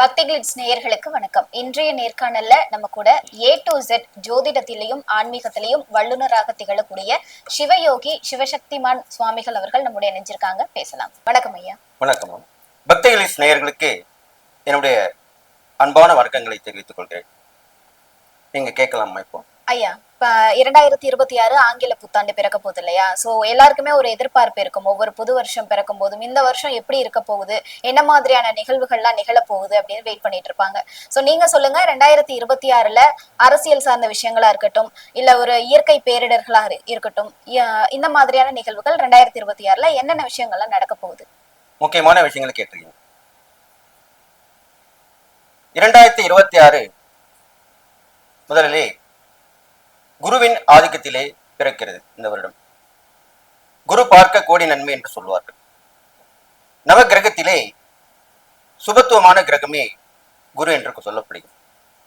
பக்தி கிளிட்ஸ் நேயர்களுக்கு வணக்கம். இன்றைய நேர்காணல்ல நம்ம கூட ஏ டு ஜெட் ஜோதிடத்திலையும் ஆன்மீகத்திலையும் வல்லுநராக திகழக்கூடிய சிவயோகி சிவசக்திமான் சுவாமிகள் அவர்கள் நம்முடைய நெஞ்சிருக்காங்க பேசலாம். வணக்கம் ஐயா. வணக்கம் பக்தி கிளிட்ஸ் நேயர்களுக்கு என்னுடைய அன்பான வணக்கங்களை தெரிவித்துக் கொள்கிறேன். நீங்க கேட்கலாமா இப்போ? ஐயா இப்போ இரண்டாயிரத்தி இருபத்தி ஆறு ஆங்கில புத்தாண்டு பிறக்க போகுது இல்லையா சோ எல்லாருக்குமே ஒரு எதிர்பார்ப்பு இருக்கும். ஒவ்வொரு புது வருஷம் பிறக்கும் போதும் இந்த வருஷம் எப்படி இருக்க போகுது? என்ன மாதிரியான நிகழ்வுகள்லாம் நிகழ போகுது அப்படின்னு வெயிட் பண்ணிட்டு இருப்பாங்க. சோ நீங்க சொல்லுங்க ரெண்டாயிரத்தி இருபத்தி ஆறுல அரசியல் சார்ந்த விஷயங்களா இருக்கட்டும் இல்ல ஒரு இயற்கை பேரிடர்களா இருக்கட்டும் இந்த மாதிரியான நிகழ்வுகள் ரெண்டாயிரத்தி இருபத்தி ஆறுல என்னென்ன விஷயங்கள்லாம் நடக்க போகுது? முக்கியமான விஷயங்களை கேட்டிருக்கீங்க. இரண்டாயிரத்தி இருபத்தி ஆறு முதலிலே குருவின் ஆதிக்கத்திலே பிறக்கிறது இந்த வருடம். குரு பார்க்க கோடி நன்மை என்று சொல்வார்கள். நவ கிரகத்திலே சுபத்துவமான கிரகமே குரு என்று சொல்லப்படுகிறது.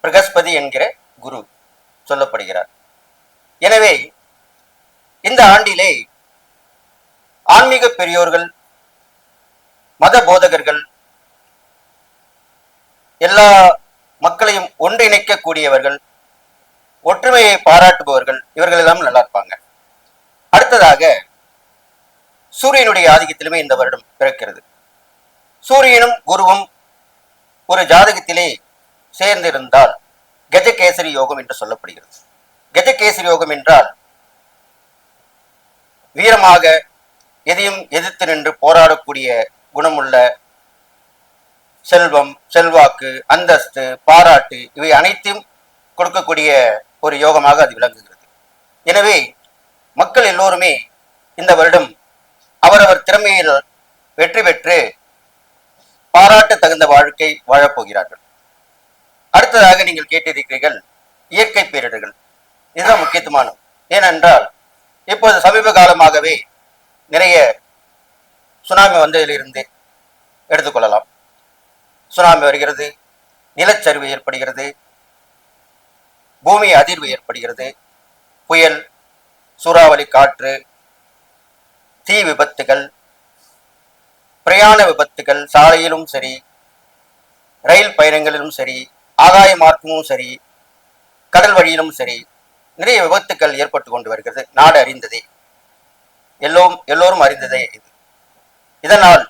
பிரகஸ்பதி என்கிற குரு சொல்லப்படுகிறார். எனவே இந்த ஆண்டிலே ஆன்மீக பெரியோர்கள் மத போதகர்கள் எல்லா மக்களையும் ஒன்றிணைக்கக்கூடியவர்கள் ஒற்றுமையை பாராட்டுபவர்கள் இவர்கள் எல்லாம் நல்லா இருப்பாங்க. அடுத்ததாக சூரியனுடைய ஆதிக்கத்திலுமே இந்த வருடம் பிறக்கிறது. சூரியனும் குருவும் ஒரு ஜாதகத்திலே சேர்ந்திருந்தால் கஜகேசரி யோகம் என்று சொல்லப்படுகிறது. கஜகேசரி யோகம் என்றால் வீரமாக எதையும் எதிர்த்து நின்று போராடக்கூடிய குணமுள்ள செல்வம் செல்வாக்கு அந்தஸ்து பாராட்டு இவை அனைத்தையும் கொடுக்கக்கூடிய ஒரு யோகமாக அது விளங்குகிறது. எனவே மக்கள் எல்லோருமே இந்த வருடம் அவரவர் திறமையில் வெற்றி பெற்று பாராட்ட தகுந்த வாழ்க்கை வாழப்போகிறார்கள். அடுத்ததாக நீங்கள் கேட்டிருக்கிறீர்கள் இயற்கை பேரிடர்கள். இதுதான் முக்கியத்துவமானது ஏனென்றால் இப்போது சமீப காலமாகவே நிறைய சுனாமி வந்ததிலிருந்து எடுத்துக்கொள்ளலாம். சுனாமி வருகிறது நிலச்சரிவு ஏற்படுகிறது பூமி அதிர்வு ஏற்படுகிறது. புயல் சூறாவளி காற்று தீ விபத்துகள் பிரயாண விபத்துகள் சாலையிலும் சரி ரயில் பயணங்களிலும் சரி ஆகாய மார்க்கமும் சரி கடல் வழியிலும் சரி நிறைய விபத்துக்கள் ஏற்பட்டு கொண்டு வருகிறது. நாடு அறிந்ததே. எல்லோரும் எல்லோரும் அறிந்ததே இது. இதனால்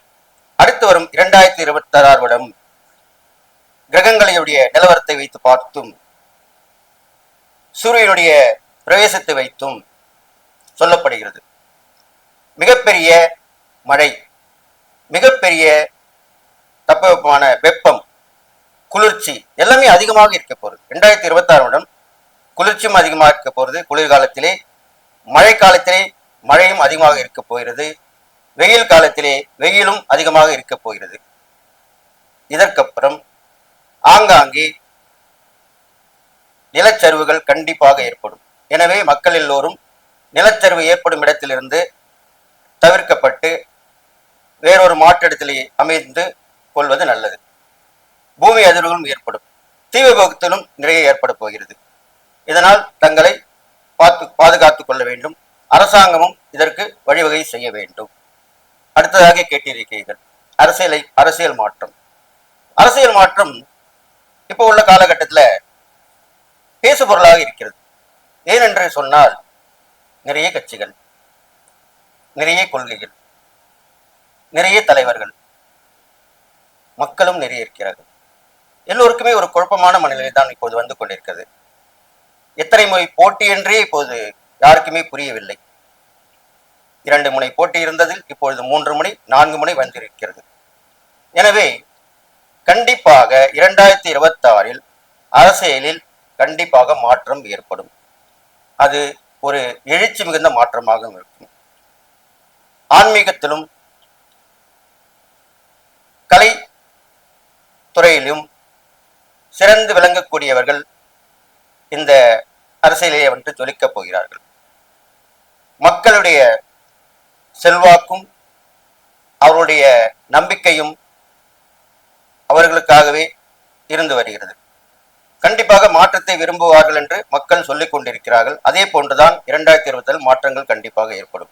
அடுத்து வரும் இரண்டாயிரத்தி இருபத்தி ஆறாம் வருடம் கிரகங்களுடைய நிலவரத்தை வைத்து பார்த்தும் சூரியனுடைய பிரவேசத்தை வைத்தும் சொல்லப்படுகிறது. மிகப்பெரிய மழை மிகப்பெரிய தட்பவெப்பமான வெப்பம் குளிர்ச்சி எல்லாமே அதிகமாக இருக்க போகிறது ரெண்டாயிரத்தி இருபத்தாறு வருடம் குளிர்ச்சியும் அதிகமாக இருக்க போகிறது குளிர்காலத்திலே மழை காலத்திலே மழையும் அதிகமாக இருக்க போகிறது. வெயில் காலத்திலே வெயிலும் அதிகமாக இருக்க போகிறது. இதற்கப்புறம் ஆங்காங்கே நிலச்சரிவுகள் கண்டிப்பாக ஏற்படும். எனவே மக்கள் எல்லோரும் நிலச்சரிவு ஏற்படும் இடத்திலிருந்து தவிர்க்கப்பட்டு வேறொரு மாற்றிடத்திலே அமைந்து கொள்வது நல்லது. பூமி அதிர்வுகளும் ஏற்படும். தீ விபத்திலும் நிறைய ஏற்பட போகிறது. இதனால் தங்களை பார்த்து பாதுகாத்துக் கொள்ள வேண்டும். அரசாங்கமும் இதற்கு வழிவகை செய்ய வேண்டும். அடுத்ததாக கேட்டிருக்கிறீர்கள். அரசியலை அரசியல் மாற்றம். அரசியல் மாற்றம் இப்போ உள்ள காலகட்டத்தில் பேசுபொருளாக இருக்கிறது. ஏனென்று சொன்னால் நிறைய கட்சிகள் நிறைய கொள்கைகள் நிறைய தலைவர்கள் மக்களும் நிறைய இருக்கிறார்கள். எல்லோருக்குமே ஒரு குழப்பமான மனநிலை தான் இப்போது வந்து கொண்டிருக்கிறது. எத்தனை முறை போட்டி என்றே இப்போது யாருக்குமே புரியவில்லை. இரண்டு முனை போட்டி இருந்ததில் இப்பொழுது மூன்று முனை நான்கு முனை வந்திருக்கிறது. எனவே கண்டிப்பாக இரண்டாயிரத்தி இருபத்தி ஆறில் அரசியலில் கண்டிப்பாக மாற்றம் ஏற்படும். அது ஒரு எழுச்சி மிகுந்த மாற்றமாக இருக்கும். ஆன்மீகத்திலும் கலை துறையிலும் சிறந்து விளங்கக்கூடியவர்கள் இந்த அரசியலையே வந்து ஜொலிக்கப் போகிறார்கள். மக்களுடைய செல்வாக்கும் அவருடைய நம்பிக்கையும் அவர்களுக்காகவே இருந்து வருகிறது. கண்டிப்பாக மாற்றத்தை விரும்புவார்கள் என்று மக்கள் சொல்லிக் கொண்டிருக்கிறார்கள் அதே போன்றுதான் இரண்டாயிரத்தி இருபத்தில் மாற்றங்கள் கண்டிப்பாக ஏற்படும்.